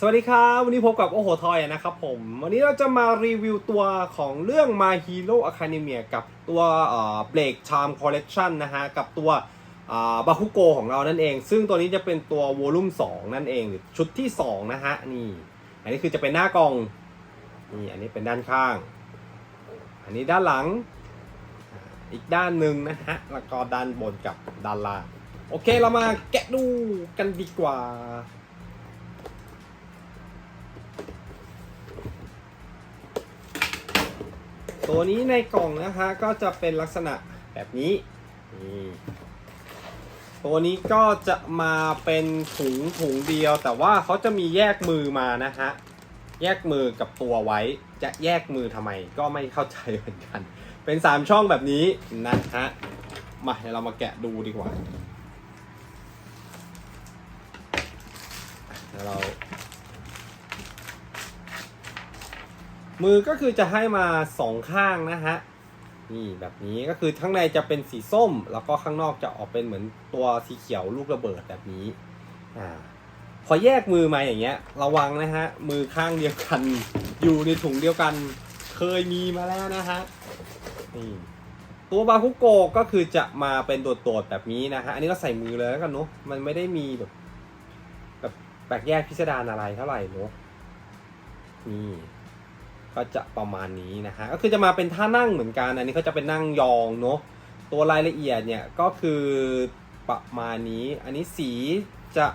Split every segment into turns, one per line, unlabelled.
สวัสดีครับ วันนี้พบกับโอโหทอยนะครับผม วันนี้เราจะมารีวิวตัวของเรื่อง My Hero Academia กับตัวเอ่อ Break Charm Collection นะฮะ กับตัวบาคุโกของเรานั่นเอง ซึ่งตัวนี้จะเป็นตัววอลุ่ม2นั่นเองหรือชุดที่ 2 นะฮะ นี่ อันนี้คือจะเป็นหน้ากล่อง นี่ อันนี้เป็นด้านข้าง อันนี้ด้านหลัง อีกด้านหนึ่งนะฮะ แล้วก็ด้านบนกับด้านล่าง โอเคเรามาแกะดูกันดีกว่า ตัวนี้ในกล่องนะคะก็จะเป็นลักษณะแบบนี้นี่ตัวนี้ก็จะมาเป็นถุงถุงเดียว แต่ว่าเขาจะมีแยกมือมานะฮะแยกมือกับตัวไว้ จะแยกมือทำไมก็ไม่เข้าใจเหมือนกัน เป็นสามช่องแบบนี้นะฮะมาเดี๋ยวเรามาแกะดูดีกว่าเรา มือก็คือจะให้มาสองข้างนะฮะนี่แบบนี้ก็คือข้างในจะเป็นสีส้ม แล้วก็ข้างนอกจะออกเป็นเหมือนตัวสีเขียวลูกระเบิดแบบนี้อ่าพอแยกมือมาอย่างเงี้ย ระวังนะฮะมือข้างเดียวกัน อยู่ในถุงเดียวกัน เคยมีมาแล้วนะฮะนี่ตัวบาคุโกก็คือจะมาเป็นโดดแบบนี้นะฮะอันนี้ก็ใส่มือเลยแล้วกันเนาะมันไม่ได้มีแบบแบบแปลกแยกพิสดารอะไรเท่าไหร่เนาะนี่ ก็จะประมาณนี้นะฮะก็คือจะมาเป็นท่านั่งเหมือนกัน อันนี้เขาจะเป็นนั่งยองเนาะตัวรายละเอียดเนี่ยก็คือประมาณนี้ อันนี้สีจะ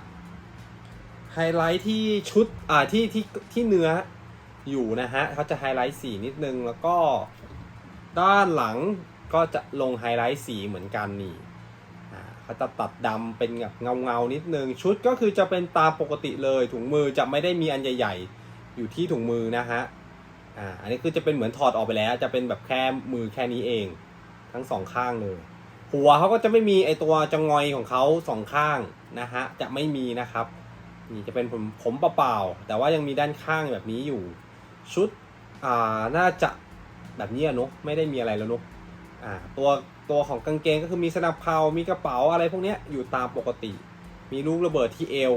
ไฮไลท์ที่ชุดอ่าที่ที่ที่เนื้ออยู่นะฮะเขาจะไฮไลท์สีนิดนึงแล้วก็ด้านหลังก็จะลงไฮไลท์สีเหมือนกันนี่เขาจะตัดดำเป็นแบบเงาเงานิดนึง ชุดก็คือจะเป็นตามปกติเลยถุงมือจะไม่ได้มีอันใหญ่ ๆ อยู่ที่ถุงมือนะฮะ อ่าอันนี้คือจะเป็นเหมือนถอดออกไปแล้ว จะเป็นแบบแค่มือแค่นี้เอง ทั้งสองข้างเลย หัวเขาก็จะไม่มีไอตัวจงอยของเขาสองข้างนะฮะจะไม่มีนะครับ นี่จะเป็นผมผมเปล่าๆแต่ว่ายังมีด้านข้างแบบนี้อยู่ ชุดอ่าน่าจะแบบนี้เนอะไม่ได้มีอะไรแล้วเนอะอ่าตัวตัวของกางเกงก็คือมีสนับเพามีกระเป๋าอะไรพวกนี้อยู่ตามปกติ มีลูกระเบิดที่เอว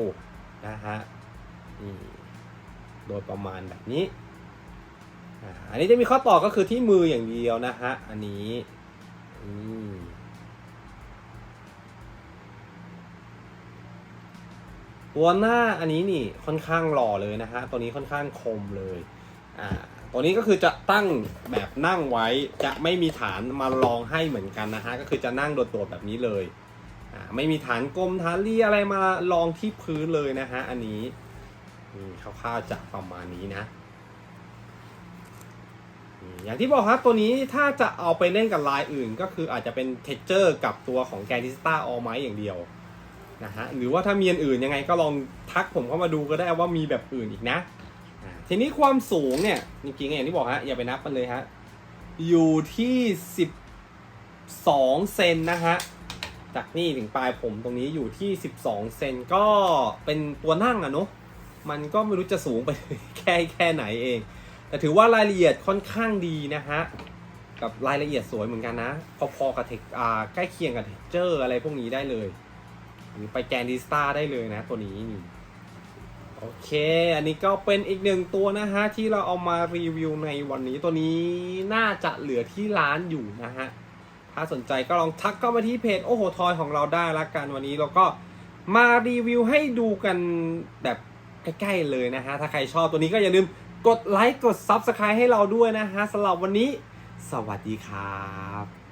นะฮะนี่โดยประมาณแบบนี้ อันนี้จะมีข้อต่อก็คือที่มืออย่างเดียวนะฮะ อันนี้ตัวหน้าอันนี้นี่ค่อนข้างหล่อเลยนะฮะ ตัวนี้ค่อนข้างคมเลย อ่า ตัวนี้ก็คือจะตั้งแบบนั่งไว้ จะไม่มีฐานมารองให้เหมือนกันนะฮะ ก็คือจะนั่งโดดๆแบบนี้เลย อ่า ไม่มีฐานกลมฐานเรียอะไรมารองที่พื้นเลยนะฮะ อันนี้นี่คร่าวๆจะประมาณนี้นะ อย่างที่บอกครับตัวนี้ถ้าจะเอาไปเล่นกับลายอื่น ก็คืออาจจะเป็นเท x เจอร์กับตัวของแกน i สตาออไม้อย่างเดียวนะฮะหรือว่าถ้ามีอันอื่นยังไงก็ลองทักผมเข้ามาดูก็ได้ว่ามีแบบอื่นอีกนะทีนี้ความสูงเนี่ยจริงๆอย่างที่บอกฮะอย่าไปนับมันเลยฮะอยู่ที่12เซนนะฮะจากนี่ถึงปลายผมตรงนี้อยู่ที่ 12 เซนก็เป็นตัวนั่งอะเนาะมันก็ไม่รู้จะสูงไปแค่แค่ไหนเอง แต่ถือว่ารายละเอียดค่อนข้างดีนะฮะ กับรายละเอียดสวยเหมือนกันนะ พอๆกับเทคอ่าใกล้เคียงกับเทคเจอร์อะไรพวกนี้ได้เลยหรือไปแกนดิสตาได้เลยนะตัวนี้นี่โอเค อันนี้ก็เป็นอีกหนึ่งตัวนะฮะ ที่เราเอามารีวิวในวันนี้ตัวนี้น่าจะเหลือที่ร้านอยู่นะฮะ ถ้าสนใจก็ลองทักเข้ามาที่เพจโอ้โหทอยของเราได้ละกันวันนี้เราก็มารีวิวให้ดูกันแบบใกล้ๆเลยนะฮะ ถ้าใครชอบตัวนี้ก็อย่าลืม กดไลค์กด Subscribe ให้เราด้วยนะฮะสำหรับวันนี้ สวัสดีครับ